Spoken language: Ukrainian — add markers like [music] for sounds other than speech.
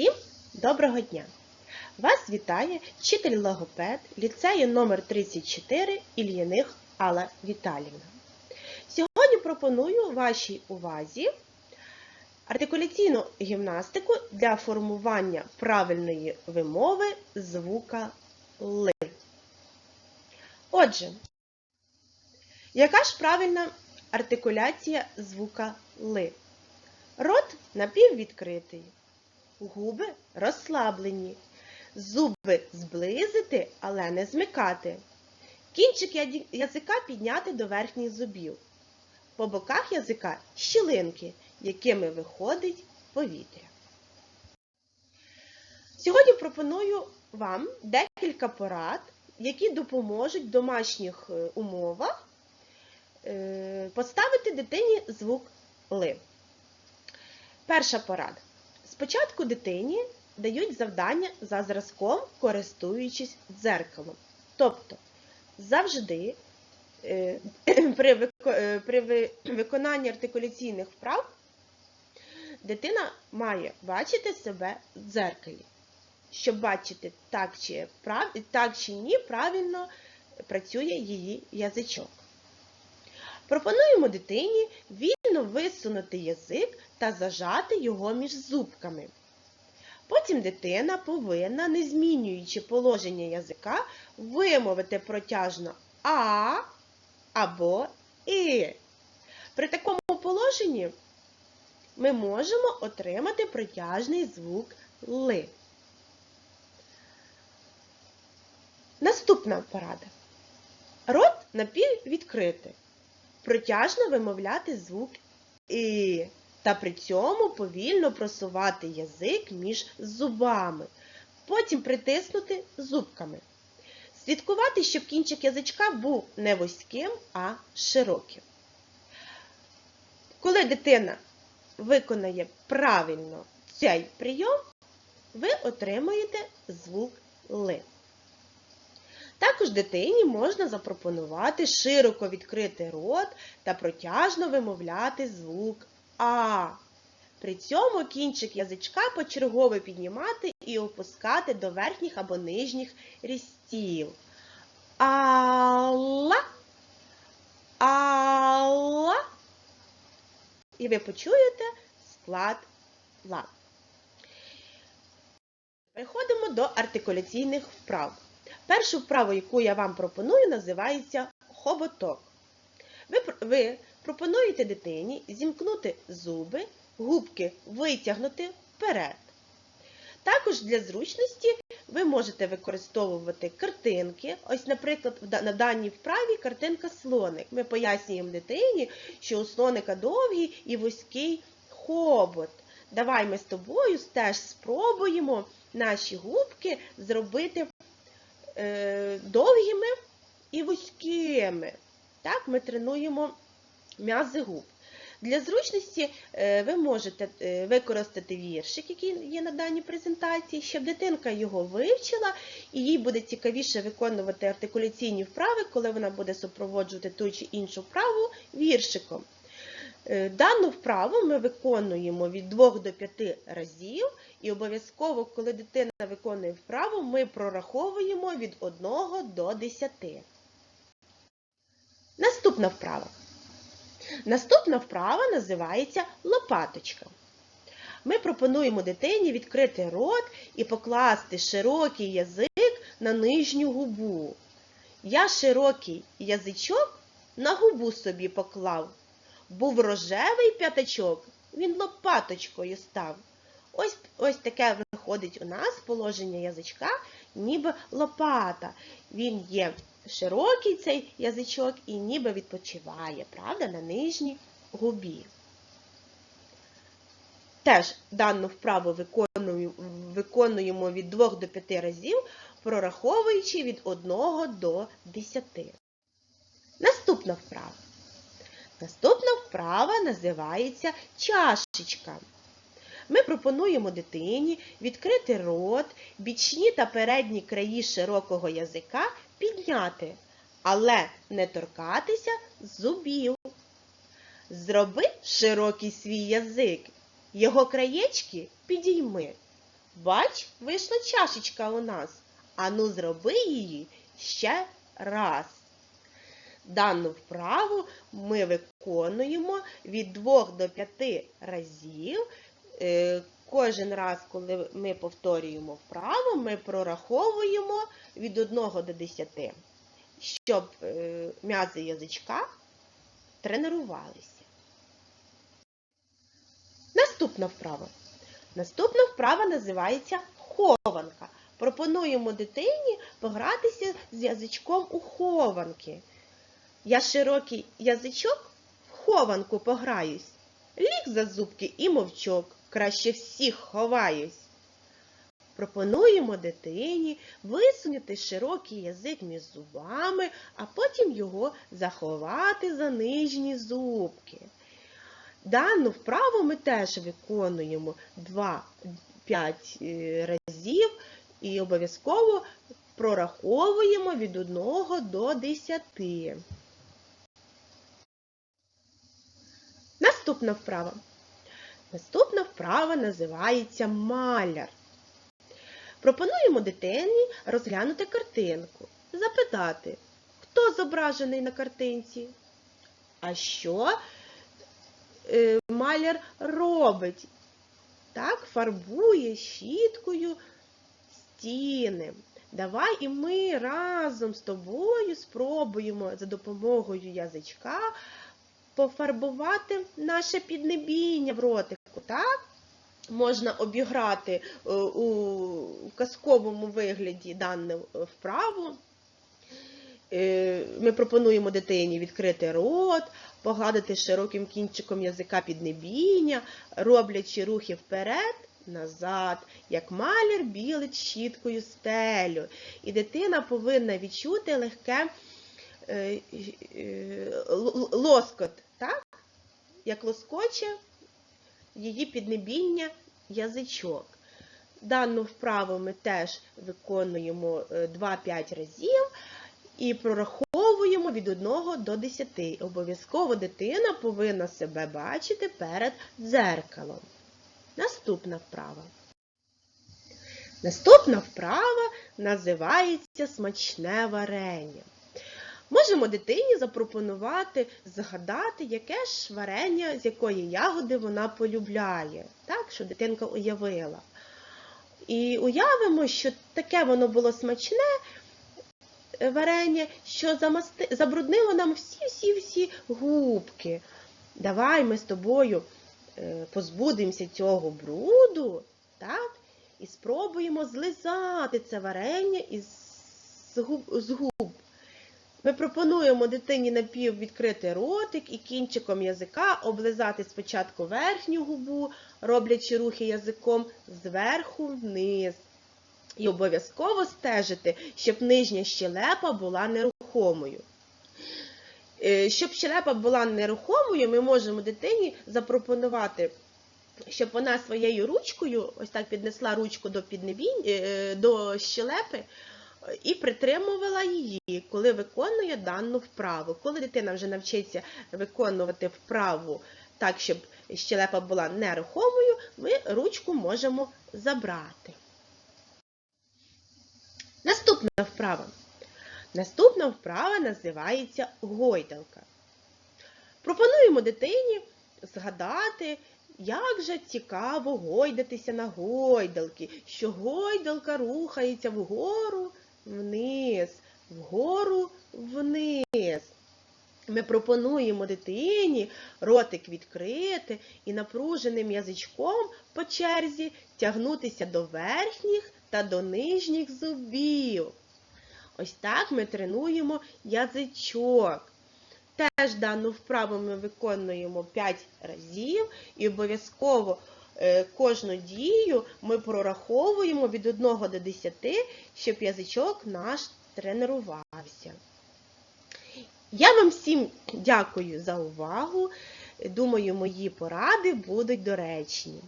Всім доброго дня! Вас вітає вчитель логопед ліцею номер 34 Ільїних Алла Віталівна. Сьогодні пропоную вашій увазі артикуляційну гімнастику для формування правильної вимови звука Ли. Отже, яка ж правильна артикуляція звука Ли? Рот напіввідкритий, губи розслаблені, зуби зблизити, але не змикати. Кінчик язика підняти до верхніх зубів. По боках язика щілинки, якими виходить повітря. Сьогодні пропоную вам декілька порад, які допоможуть в домашніх е, умовах е, поставити дитині звук Ли. Перша порада. Спочатку дитині дають завдання за зразком, користуючись дзеркалом. Тобто завжди е, [clears throat] при, е, виконанні артикуляційних вправ дитина має бачити себе в дзеркалі. Щоб бачити, так чи ні, правильно працює її язичок. Пропонуємо дитині вільно висунути язик та зажати його між зубками. Потім дитина повинна, не змінюючи положення язика, вимовити протяжно А або І. При такому положенні ми можемо отримати протяжний звук Ли. Наступна порада. Рот напіввідкритий протяжно вимовляти звук І та при цьому повільно просувати язик між зубами, потім притиснути зубками. Слідкувати, щоб кінчик язичка був не вузьким, а широким. Коли дитина виконає правильно цей прийом, ви отримаєте звук Ли. Також дитині можна запропонувати широко відкрити рот та протяжно вимовляти звук А. При цьому кінчик язичка почергово піднімати і опускати до верхніх або нижніх рістів. Алла. Алла. І ви почуєте склад ла. Переходимо до артикуляційних вправ. Першу вправу, яку я вам пропоную, називається хоботок. Ви, ви пропонуєте дитині зімкнути зуби, губки витягнути вперед. Також для зручності ви можете використовувати картинки. Ось, наприклад, на даній вправі картинка слоник. Ми пояснюємо дитині, що у слоника довгий і вузький хобот. Давай ми з тобою теж спробуємо наші губки зробити довгими і вузькими. Так, ми тренуємо м'язи губ. Для зручності е, ви можете е, використати віршик, який є на даній презентації, щоб дитинка його вивчила, і їй буде цікавіше виконувати артикуляційні вправи, коли вона буде супроводжувати ту чи іншу вправу віршиком. Е, Дану вправу ми виконуємо від 2 до 5 разів, і обов'язково, коли дитина виконує вправу, ми прораховуємо від 1 до 10. Наступна вправа. Наступна вправа називається лопаточка. Ми пропонуємо дитині відкрити рот і покласти широкий язик на нижню губу. Я широкий язичок на губу собі поклав. Був рожевий п'ятачок, він лопаточкою став. Ось, ось таке виходить у нас положення язичка, ніби лопата. Він є широкий цей язичок і ніби відпочиває, правда, на нижній губі. Теж дану вправу виконуємо від 2 до 5 разів, прораховуючи від 1 до 10. Наступна вправа. Наступна вправа називається чашечка. Ми пропонуємо дитині відкрити рот, бічні та передні краї широкого язика підняти, але не торкатися зубів. Зроби широкий свій язик, його краєчки підійми. Бач, вийшла чашечка у нас. Ану, зроби її ще раз. Дану вправу ми виконуємо від 2 до 5 разів. Е, Кожен раз, коли ми повторюємо вправу, ми прораховуємо від 1 до 10, щоб е, м'язи язичка тренувалися. Наступна вправа. Наступна вправа називається хованка. Пропонуємо дитині погратися з язичком у хованки. Я широкий язичок в хованку пограюсь. Ліг за зубки і мовчок, краще всіх ховаюсь. Пропонуємо дитині висунути широкий язик між зубами, а потім його заховати за нижні зубки. Дану вправу ми теж виконуємо 2-5 разів і обов'язково прораховуємо від 1 до 10. Наступна вправа. Наступна вправа називається маляр. Пропонуємо дитині розглянути картинку, запитати, хто зображений на картинці, а що е, маляр робить. Так, фарбує щіткою стіни. Давай і ми разом з тобою спробуємо за допомогою язичка пофарбувати наше піднебіння в ротику. Так? Можна обіграти е, у казковому вигляді дану вправу. Е, Ми пропонуємо дитині відкрити рот, погладити широким кінчиком язика піднебіння, роблячи рухи вперед, назад, як маляр білить щіткою стелю. І дитина повинна відчути легке лоскот, так? як лоскоче її піднебіння язичок. Дану вправу ми теж виконуємо е, 2-5 разів і прораховуємо від 1 до 10. Обов'язково дитина повинна себе бачити перед дзеркалом. Наступна вправа. Наступна вправа називається смачне варення. Можемо дитині запропонувати згадати, яке ж варення, з якої ягоди вона полюбляє, так, що дитинка уявила. І уявимо, що таке воно було смачне е, варення, що замасти... забруднило нам всі-всі-всі губки. Давай ми з тобою е, позбудемося цього бруду, так, і спробуємо злизати це варення із. З губ. Ми пропонуємо дитині напіввідкрити ротик і кінчиком язика облизати спочатку верхню губу, роблячи рухи язиком зверху вниз. І обов'язково стежити, щоб нижня щелепа була нерухомою. Е, Щоб щелепа була нерухомою, ми можемо дитині запропонувати, щоб вона своєю ручкою, ось так піднесла ручку до, е, до щелепи, і притримувала її, коли виконує дану вправу. Коли дитина вже навчиться виконувати вправу так, щоб щелепа була нерухомою, ми ручку можемо забрати. Наступна вправа. Наступна вправа називається гойдалка. Пропонуємо дитині згадати, як же цікаво гойдатися на гойдалки, що гойдалка рухається вгору вниз, вгору вниз. Ми пропонуємо дитині ротик відкрити і напруженим язичком по черзі тягнутися до верхніх та до нижніх зубів. Ось так ми тренуємо язичок. Теж дану вправу ми виконуємо 5 разів і обов'язково кожну дію ми прораховуємо від 1 до 10, щоб язичок наш тренувався. Я вам всім дякую за увагу. Думаю, мої поради будуть доречні.